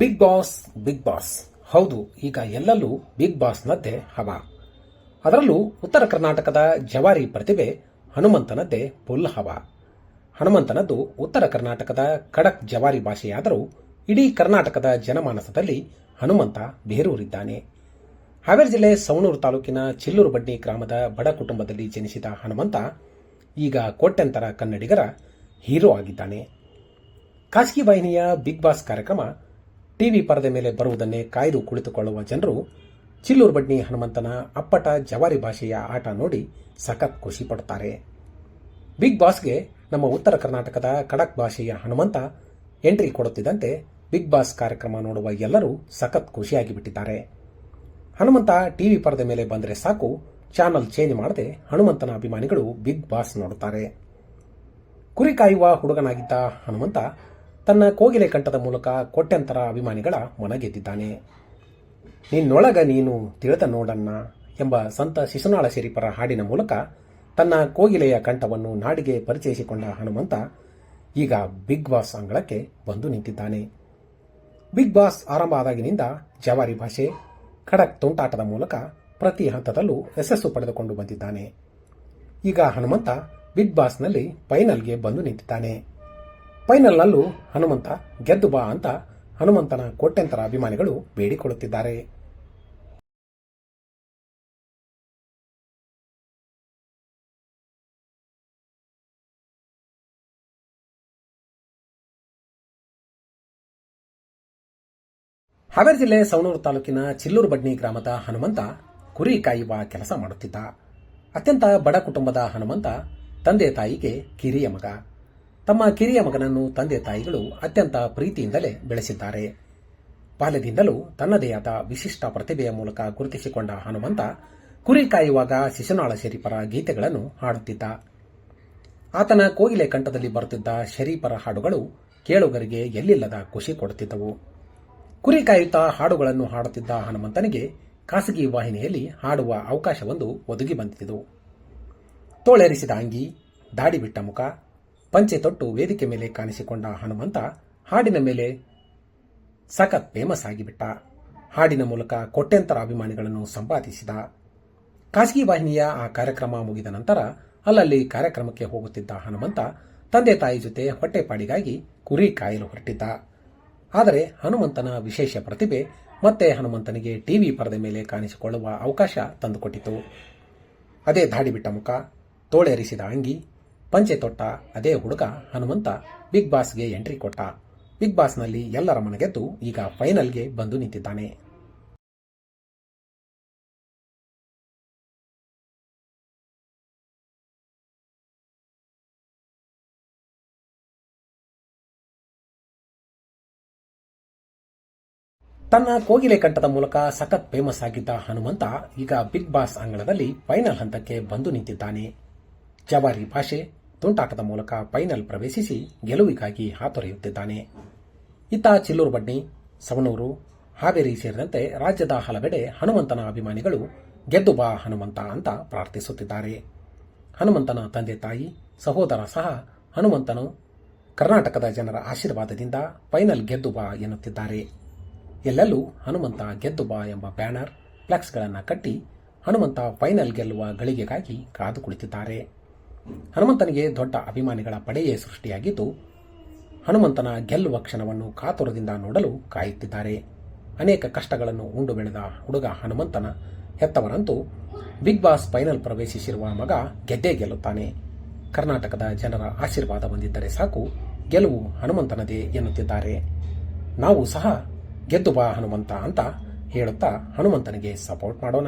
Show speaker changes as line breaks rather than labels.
Big boss big boss ಹೌದು, ಈಗ ಎಲ್ಲಲ್ಲೂ big ಬಾಸ್ನದ್ದೇ ಹವಾ. ಅದರಲ್ಲೂ ಉತ್ತರ ಕರ್ನಾಟಕದ ಜವಾರಿ ಪ್ರತಿಭೆ ಹನುಮಂತನದ್ದೇ ಪುಲ್ ಹವಾ. ಹನುಮಂತನದ್ದು ಉತ್ತರ ಕರ್ನಾಟಕದ ಖಡಕ್ ಜವಾರಿ ಭಾಷೆಯಾದರೂ ಇಡೀ ಕರ್ನಾಟಕದ ಜನಮಾನಸದಲ್ಲಿ ಹನುಮಂತ ಬೇರೂರಿದ್ದಾನೆ. ಹಾವೇರಿ ಜಿಲ್ಲೆ ಸವಣೂರು ತಾಲೂಕಿನ ಚಿಲ್ಲೂರು ಬಡ್ಡಿ ಗ್ರಾಮದ ಬಡ ಕುಟುಂಬದಲ್ಲಿ ಜನಿಸಿದ ಹನುಮಂತ ಈಗ ಕೋಟ್ಯಂತರ ಕನ್ನಡಿಗರ ಹೀರೋ ಆಗಿದ್ದಾನೆ. ಖಾಸಗಿ ವಾಹಿನಿಯ ಬಿಗ್ ಬಾಸ್ ಕಾರ್ಯಕ್ರಮ ಟಿವಿ ಪರದೆ ಮೇಲೆ ಬರುವುದನ್ನೇ ಕಾಯ್ದು ಕುಳಿತುಕೊಳ್ಳುವ ಜನರು ಚಿಲ್ಲೂರು ಬಡ್ನಿ ಹನುಮಂತನ ಅಪ್ಪಟ ಜವಾರಿ ಭಾಷೆಯ ಆಟ ನೋಡಿ ಸಖತ್ ಖುಷಿ ಪಡುತ್ತಾರೆ. ಬಿಗ್ ಬಾಸ್ಗೆ ನಮ್ಮ ಉತ್ತರ ಕರ್ನಾಟಕದ ಖಡಕ್ ಭಾಷೆಯ ಹನುಮಂತ ಎಂಟ್ರಿ ಕೊಡುತ್ತಿದ್ದಂತೆ ಬಿಗ್ ಬಾಸ್ ಕಾರ್ಯಕ್ರಮ ನೋಡುವ ಎಲ್ಲರೂ ಸಖತ್ ಖುಷಿಯಾಗಿ ಬಿಟ್ಟಿದ್ದಾರೆ ಹನುಮಂತ ಟಿವಿ ಪರದೆ ಮೇಲೆ ಬಂದರೆ ಸಾಕು, ಚಾನಲ್ ಚೇಂಜ್ ಮಾಡದೆ ಹನುಮಂತನ ಅಭಿಮಾನಿಗಳು ಬಿಗ್ ಬಾಸ್ ನೋಡುತ್ತಾರೆ. ಕುರಿ ಕಾಯುವ ಹುಡುಗನಾಗಿದ್ದ ಹನುಮಂತ ತನ್ನ ಕೋಗಿಲೆ ಕಂಠದ ಮೂಲಕ ಕೋಟ್ಯಂತರ ಅಭಿಮಾನಿಗಳ ಮನಗೆದ್ದಿದ್ದಾನೆ. ನಿನ್ನೊಳಗ ನೀನು ತಿಳಿದ ನೋಡಣ್ಣ ಎಂಬ ಸಂತ ಶಿಶುನಾಳ ಶರೀಫರ ಹಾಡಿನ ಮೂಲಕ ತನ್ನ ಕೋಗಿಲೆಯ ಕಂಠವನ್ನು ನಾಡಿಗೆ ಪರಿಚಯಿಸಿಕೊಂಡ ಹನುಮಂತ ಈಗ ಬಿಗ್ ಬಾಸ್ ಅಂಗಳಕ್ಕೆ ಬಂದು ನಿಂತಿದ್ದಾನೆ. ಬಿಗ್ ಬಾಸ್ ಆರಂಭ ಆದಾಗಿನಿಂದ ಜವಾರಿ ಭಾಷೆ, ಖಡಕ್ ತುಂಟಾಟದ ಮೂಲಕ ಪ್ರತಿ ಹಂತದಲ್ಲೂ ಯಶಸ್ಸು ಪಡೆದುಕೊಂಡು ಬಂದಿದ್ದಾನೆ. ಈಗ ಹನುಮಂತ ಬಿಗ್ ಬಾಸ್ನಲ್ಲಿ ಫೈನಲ್ಗೆ ಬಂದು ನಿಂತಿದ್ದಾನೆ. ಫೈನಲ್ನಲ್ಲೂ ಹನುಮಂತ ಗೆದ್ದು ಬಾ ಅಂತ ಹನುಮಂತನ ಕೋಟ್ಯಂತರ ಅಭಿಮಾನಿಗಳು ಬೇಡಿಕೊಳ್ಳುತ್ತಿದ್ದಾರೆ. ಹಾವೇರಿ ಜಿಲ್ಲೆ ಸವಣೂರು ತಾಲೂಕಿನ ಚಿಲ್ಲೂರು ಬಡ್ನಿ ಗ್ರಾಮದ ಹನುಮಂತ ಕುರಿ ಕಾಯುವ ಕೆಲಸ ಮಾಡುತ್ತಿದ್ದ. ಅತ್ಯಂತ ಬಡ ಕುಟುಂಬದ ಹನುಮಂತ ತಂದೆ ತಾಯಿಗೆ ಕಿರಿಯ ಮಗ. ತಮ್ಮ ಕಿರಿಯ ಮಗನನ್ನು ತಂದೆ ತಾಯಿಗಳು ಅತ್ಯಂತ ಪ್ರೀತಿಯಿಂದಲೇ ಬೆಳೆಸಿದ್ದಾರೆ. ಬಾಲ್ಯದಿಂದಲೂ ತನ್ನದೇ ಆದ ವಿಶಿಷ್ಟ ಪ್ರತಿಭೆಯ ಮೂಲಕ ಗುರುತಿಸಿಕೊಂಡ ಹನುಮಂತ ಕುರಿ ಕಾಯುವಾಗ ಶಿಶುನಾಳ ಶರೀಫರ ಗೀತೆಗಳನ್ನು ಹಾಡುತ್ತಿದ್ದ. ಆತನ ಕೋಗಿಲೆ ಕಂಠದಲ್ಲಿ ಬರುತ್ತಿದ್ದ ಶರೀಫರ ಹಾಡುಗಳು ಕೇಳುಗರಿಗೆ ಎಲ್ಲಿಲ್ಲದ ಖುಷಿ ಕೊಡುತ್ತಿದ್ದವು. ಕುರಿ ಕಾಯುತ್ತಾ ಹಾಡುಗಳನ್ನು ಹಾಡುತ್ತಿದ್ದ ಹನುಮಂತನಿಗೆ ಖಾಸಗಿ ವಾಹಿನಿಯಲ್ಲಿ ಹಾಡುವ ಅವಕಾಶವೊಂದು ಒದಗಿ ಬಂದಿತು. ತೋಳೆರಿಸಿದ ಅಂಗಿ ದಾಡಿ ಬಿಟ್ಟ ಮುಖ ಪಂಚೆ ತೊಟ್ಟು ವೇದಿಕೆ ಮೇಲೆ ಕಾಣಿಸಿಕೊಂಡ ಹನುಮಂತ ಹಾಡಿನ ಮೇಲೆ ಸಖತ್ ಫೇಮಸ್ ಆಗಿಬಿಟ್ಟ. ಹಾಡಿನ ಮೂಲಕ ಕೋಟ್ಯಂತರ ಅಭಿಮಾನಿಗಳನ್ನು ಸಂಪಾದಿಸಿದ. ಖಾಸಗಿ ವಾಹಿನಿಯ ಆ ಕಾರ್ಯಕ್ರಮ ಮುಗಿದ ನಂತರ ಅಲ್ಲಲ್ಲಿ ಕಾರ್ಯಕ್ರಮಕ್ಕೆ ಹೋಗುತ್ತಿದ್ದ ಹನುಮಂತ ತಂದೆ ತಾಯಿ ಜೊತೆ ಹೊಟ್ಟೆಪಾಡಿಗಾಗಿ ಕುರಿ ಕಾಯಲು ಹೊರಟಿದ್ದ. ಆದರೆ ಹನುಮಂತನ ವಿಶೇಷ ಪ್ರತಿಭೆ ಮತ್ತೆ ಹನುಮಂತನಿಗೆ ಟಿವಿ ಪರದೆ ಮೇಲೆ ಕಾಣಿಸಿಕೊಳ್ಳುವ ಅವಕಾಶ ತಂದುಕೊಟ್ಟಿತು. ಅದೇ ದಾಡಿಬಿಟ್ಟ ಮುಖ, ತೋಳೆರಿಸಿದ ಅಂಗಿ ಪಂಚೆ ತೊಟ್ಟ, ಅದೇ ಹುಡುಗ ಹನುಮಂತ ಬಿಗ್ ಬಾಸ್ಗೆ ಎಂಟ್ರಿ ಕೊಟ್ಟ. ಬಿಗ್ ಬಾಸ್ನಲ್ಲಿ ಎಲ್ಲರ ಮನಗೆದ್ದು ಈಗ ಫೈನಲ್ಗೆ ಬಂದು ನಿಂತಿದ್ದಾನೆ. ತನ್ನ ಕೋಗಿಲೆ ಕಂಠದ ಮೂಲಕ ಸಖತ್ ಫೇಮಸ್ ಆಗಿದ್ದ ಹನುಮಂತ ಈಗ ಬಿಗ್ ಬಾಸ್ ಅಂಗಳದಲ್ಲಿ ಫೈನಲ್ ಹಂತಕ್ಕೆ ಬಂದು ನಿಂತಿದ್ದಾನೆ. ಜವಾರಿ ಭಾಷೆ ತುಂಟಾಟದ ಮೂಲಕ ಫೈನಲ್ ಪ್ರವೇಶಿಸಿ ಗೆಲುವಿಗಾಗಿ ಹಾತೊರೆಯುತ್ತಿದ್ದಾನೆ. ಇತ್ತ ಚಿಲ್ಲೂರು ಬಡ್ನಿ ಸವಣೂರು, ಹಾವೇರಿ ಸೇರಿದಂತೆ ರಾಜ್ಯದ ಹಲವೆಡೆ ಹನುಮಂತನ ಅಭಿಮಾನಿಗಳು ಗೆದ್ದು ಬಾ ಹನುಮಂತ ಅಂತ ಪ್ರಾರ್ಥಿಸುತ್ತಿದ್ದಾರೆ. ಹನುಮಂತನ ತಂದೆ ತಾಯಿ, ಸಹೋದರ ಸಹ ಹನುಮಂತನು ಕರ್ನಾಟಕದ ಜನರ ಆಶೀರ್ವಾದದಿಂದ ಫೈನಲ್ ಗೆದ್ದು ಬಾ ಎನ್ನುತ್ತಿದ್ದಾರೆ. ಎಲ್ಲೆಲ್ಲೂ ಹನುಮಂತ ಗೆದ್ದು ಬಾ ಎಂಬ ಬ್ಯಾನರ್, ಫ್ಲೆಕ್ಸ್ಗಳನ್ನು ಕಟ್ಟಿ ಹನುಮಂತ ಫೈನಲ್ ಗೆಲ್ಲುವ ಗಳಿಗೆಗಾಗಿ ಕಾದು ಕುಳಿತಿದ್ದಾರೆ. ಹನುಮಂತನಿಗೆ ದೊಡ್ಡ ಅಭಿಮಾನಿಗಳ ಪಡೆಯೇ ಸೃಷ್ಟಿಯಾಗಿದ್ದು, ಹನುಮಂತನ ಗೆಲ್ಲುವ ಕ್ಷಣವನ್ನು ಕಾತುರದಿಂದ ನೋಡಲು ಕಾಯುತ್ತಿದ್ದಾರೆ. ಅನೇಕ ಕಷ್ಟಗಳನ್ನು ಉಂಡು ಬೆಳೆದ ಹುಡುಗ ಹನುಮಂತನ ಹೆತ್ತವರಂತೂ ಬಿಗ್ ಬಾಸ್ ಫೈನಲ್ ಪ್ರವೇಶಿಸಿರುವ ಮಗ ಗೆದ್ದೇ ಗೆಲ್ಲುತ್ತಾನೆ. ಕರ್ನಾಟಕದ ಜನರ ಆಶೀರ್ವಾದ ಹೊಂದಿದ್ದರೆ ಸಾಕು, ಗೆಲುವು ಹನುಮಂತನದೇ ಎನ್ನುತ್ತಿದ್ದಾರೆ. ನಾವು ಸಹ ಗೆದ್ದು ಬಾ ಹನುಮಂತ ಅಂತ ಹೇಳುತ್ತಾ ಹನುಮಂತನಿಗೆ ಸಪೋರ್ಟ್ ಮಾಡೋಣ.